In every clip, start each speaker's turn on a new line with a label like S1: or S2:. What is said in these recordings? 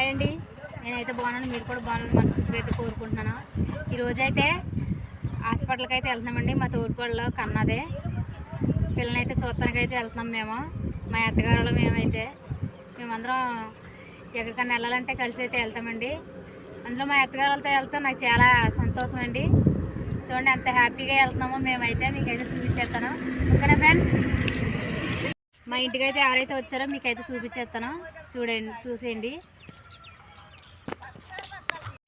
S1: Hi అండి. నేనైతే బాగున్నాను. మీరు కూడా బాగున్నాను మనస్ఫూర్తిగా అయితే కోరుకుంటున్నాను. ఈరోజు అయితే హాస్పిటల్కి అయితే వెళ్తున్నామండి. మా తోడుకోళ్ళలో కన్నదే. పిల్లనైతే చూడటానికి అయితే వెళ్తున్నాం మేము. మా అత్తగారులో మేమైతే. మేమందరం ఎక్కడికన్నా వెళ్ళాలంటే కలిసి అయితే వెళ్తామండి. అందులో మా అత్తగారులతో వెళ్తాం. నాకు చాలా సంతోషం అండి. చూడండి ఎంత హ్యాపీగా వెళ్తున్నామో మేమైతే మీకైతే చూపించేస్తాను. ఓకేనా ఫ్రెండ్స్? మా ఇంటికైతే ఎవరైతే వచ్చారో మీకైతే చూపించేస్తాను. చూడండి చూసేయండి.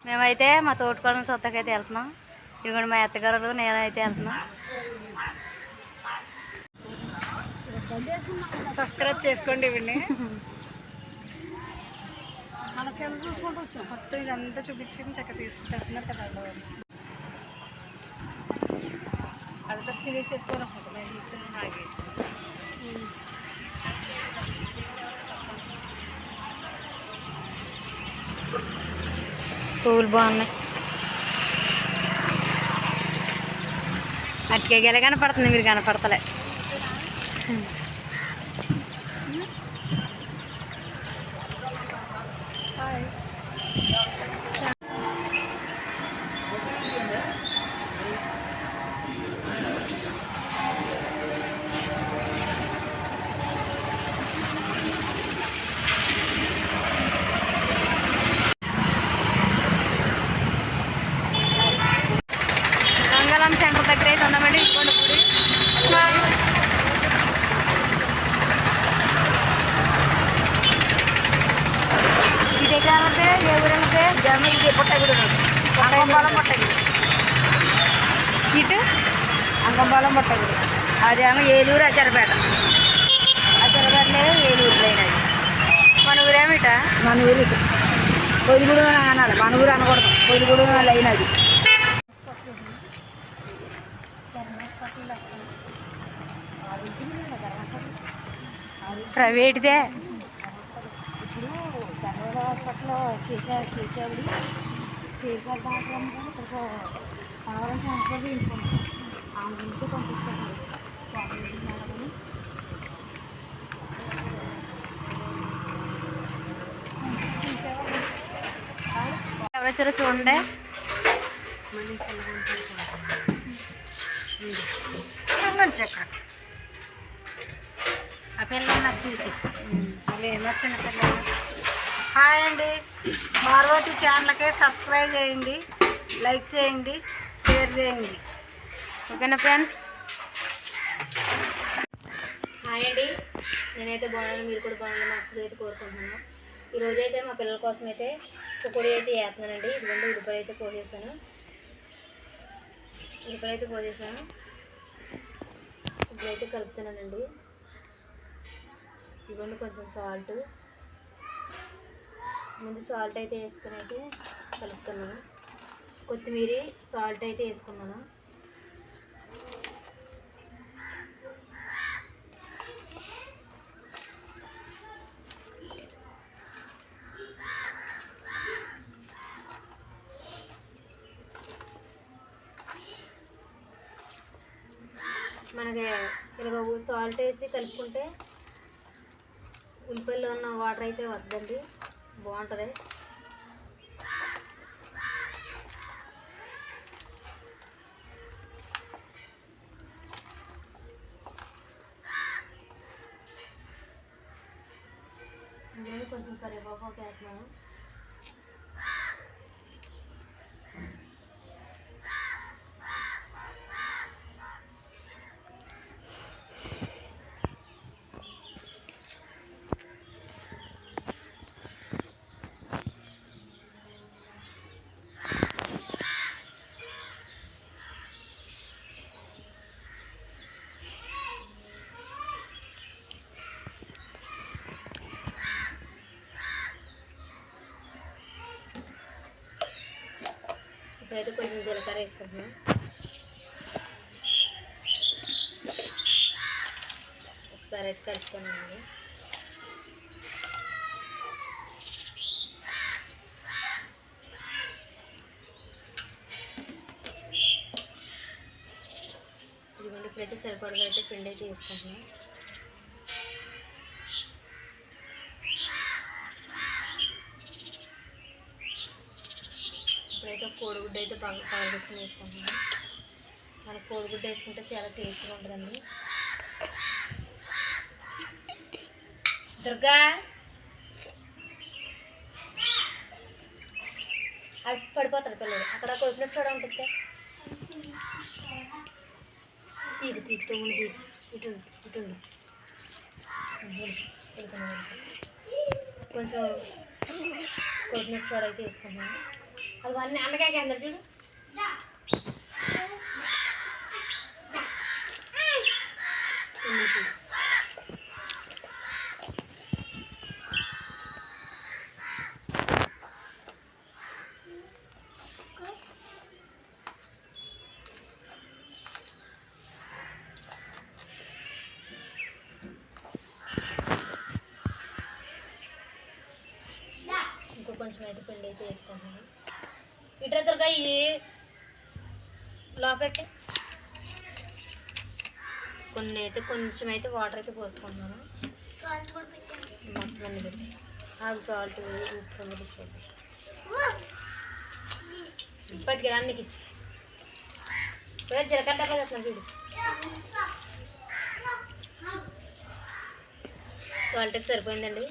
S1: మేమైతే మా తోటకోడలు చూద్దకైతే వెళ్తున్నాం. ఇదిగోండి మా అత్తగారు నేనైతే వెళ్తున్నాం.
S2: సబ్స్క్రైబ్ చేసుకోండి ఇవన్నీ మనకి చూసుకుంటూ వచ్చాం. మొత్తం ఇదంతా చూపించి చక్కగా తీసుకుంటున్నారు కదా వాళ్ళు. అదంతా తినేసి చెప్తాను నేను తీసుకుని నాగే
S1: పువ్వులు బాగున్నాయి. అటుకే గెల కనపడుతుంది మీరు కనపడతలే. ఊరు
S2: జమీకి పుట్టగుడు అంగంపాలెం పుట్టగుడు
S1: ఇటు
S2: అంగంపాలెం పుట్టగుడు అదేమో ఏలూరు అచరపేట అచరపేటలో ఏలూరు లైన్ అది.
S1: మన ఊరేమి ఇట?
S2: మన ఊరు పొదిగూడు అనాలి మన ఊరు అనకూడదు. పొదిగూడు లైన్ అది.
S1: ప్రైవేట్దే.
S2: అప్పట్లో హాస్పిటల్లో చేసే చేసేవాడు చేసారు దాంట్లో ఇక్కడ కావాలని ట్రాన్స్ఫర్ చేయించుకుంటాం ఆ గురించి పంపిస్తాను
S1: ఎవరు వచ్చారో చూడండి.
S2: చక్ర ఆ పిల్లలు నాకు చూసి అవి ఏమొచ్చిన పిల్లలు హాయ్ అండి. పార్వతి ఛానల్కి సబ్స్క్రైబ్ చేయండి లైక్ చేయండి షేర్ చేయండి.
S1: ఓకేనా ఫ్రెండ్స్? హాయ్ అండి. నేనైతే బాగున్నాను మీరు కూడా బాగున్నాను మనసులో అయితే కోరుకుంటున్నాను. ఈరోజు అయితే మా పిల్లల కోసం అయితే కుకుడి అయితే వేస్తున్నానండి ఇదిగోండి ఉల్లిపాయ అయితే పోసేసాను. ఉల్లిపాయ అయితే పోసేసాను. ఇప్పుడైతే కలుపుతున్నానండి. ఇదిగోండి కొంచెం సాల్ట్. ముందు సాల్ట్ అయితే వేసుకుని అయితే కలుపుతున్నాను. కొత్తిమీర సాల్ట్ అయితే వేసుకున్నాను. మనకి ఇలాగ సాల్ట్ వేసి కలుపుకుంటే ఉల్లిపల్లిలో ఉన్న వాటర్ అయితే వద్దండి. బాగుంటుంది అందులో కొంచెం కరివేపాకు ఒక వేస్తున్నాను ఇప్పుడైతే కొంచెం జీలకర్ర వేసుకుంటున్నాం. ఒకసారి అయితే కలుపుతానండి ఇదిగోండి ఇప్పుడైతే సరిపడగా అయితే పిండి అయితే వేసుకుంటున్నాం. అయితే కోడిగుడ్డ అయితే బాగా పగలగొట్టుకుని వేసుకుంటున్నాను. మన కోడిగుడ్డు వేసుకుంటే చాలా టేస్ట్గా ఉంటుందండి. దుర్గా! అటు పడిపోతాడు పిల్లలు అక్కడ కొట్టినట్టు కూడా ఉంటుంది తీగు తీగు తొమ్మిది తీగు ఇటు ఇటు కొంచెం కొట్టినట్టు కూడా అయితే వేసుకున్నాను అది అన్నీ అన్నకాయ అందరు చూడు ఉంది తీగు. ఇంకో కొంచెం అయితే పిండి అయితే వేసుకుంటున్నాను ఇటు దుర్గా ఈ లోపలెట్టి. కొన్ని అయితే కొంచెం అయితే వాటర్ అయితే పోసుకుంటున్నాను. మొత్తం అన్ని పెట్టి. ఆగు సాల్ట్ ఉప్పు అన్నీ ఇప్పటికి అన్నికి ఇచ్చి చూడు. సాల్ట్ అయితే సరిపోయిందండి.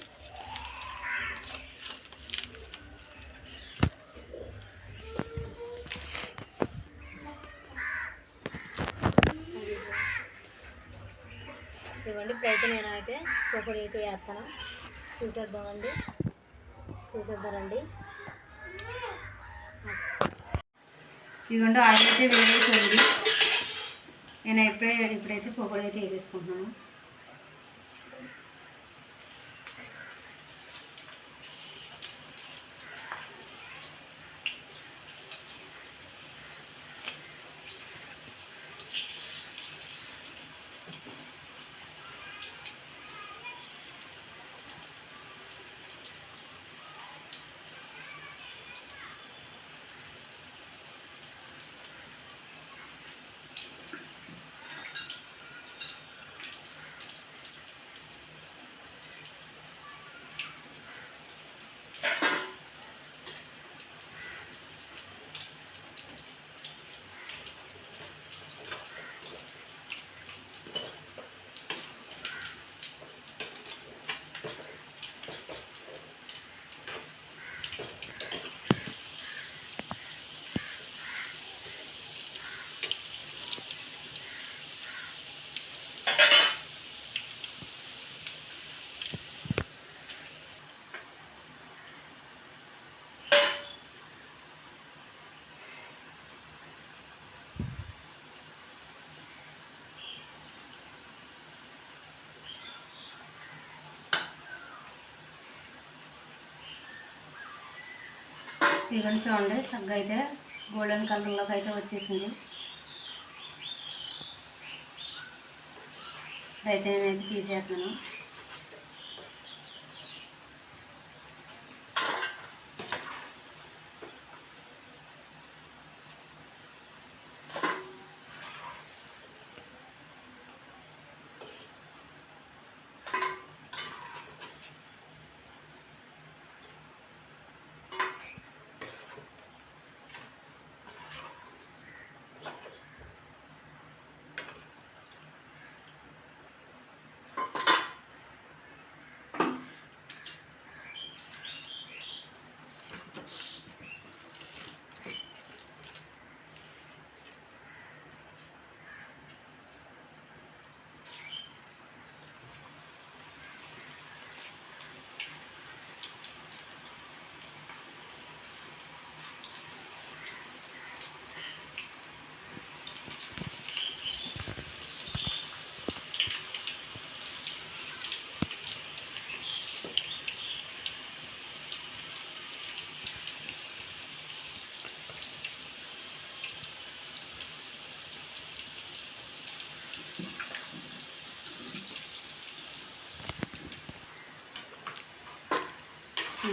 S1: ఇదిగోండి ఇప్పుడైతే నేను అయితే పొడి అయితే వేస్తాను. చూసేద్దామండి. చూసేద్దారండి
S2: ఇదిగోండి ఆయిల్ అయితే వేసేసింది నేను ఎప్పుడే ఇప్పుడైతే పొగడి అయితే వేసేసుకుంటున్నాను. ఇదిగోండి చూడండి చక్కగా అయితే గోల్డెన్ కలర్లోకి అయితే వచ్చేసింది. అయితే నేనైతే తీసేస్తున్నాను.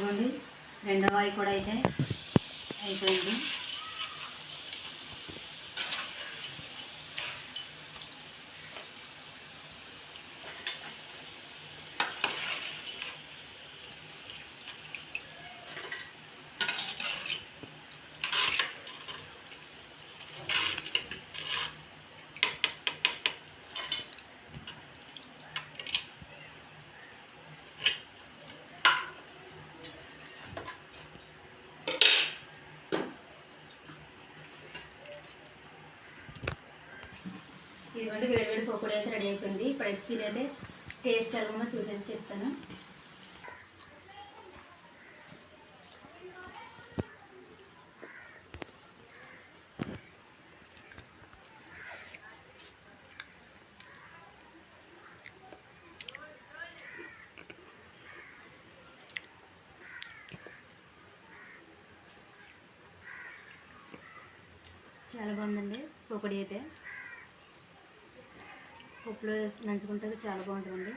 S2: చూడండి. రెండో వాయి కూడా అయితే అయిపోయింది.
S1: ఇదిగోండి వేడి వేడి పకోడీ అయితే రెడీ అయిపోయింది. ఇప్పుడైతే లేదే టేస్ట్ ఎలా ఉందో చూసేది చెప్తాను. చాలా బాగుందండి పకోడీ అయితే. పప్పులో వేసి నంచుకుంటే చాలా బాగుంటుందండి.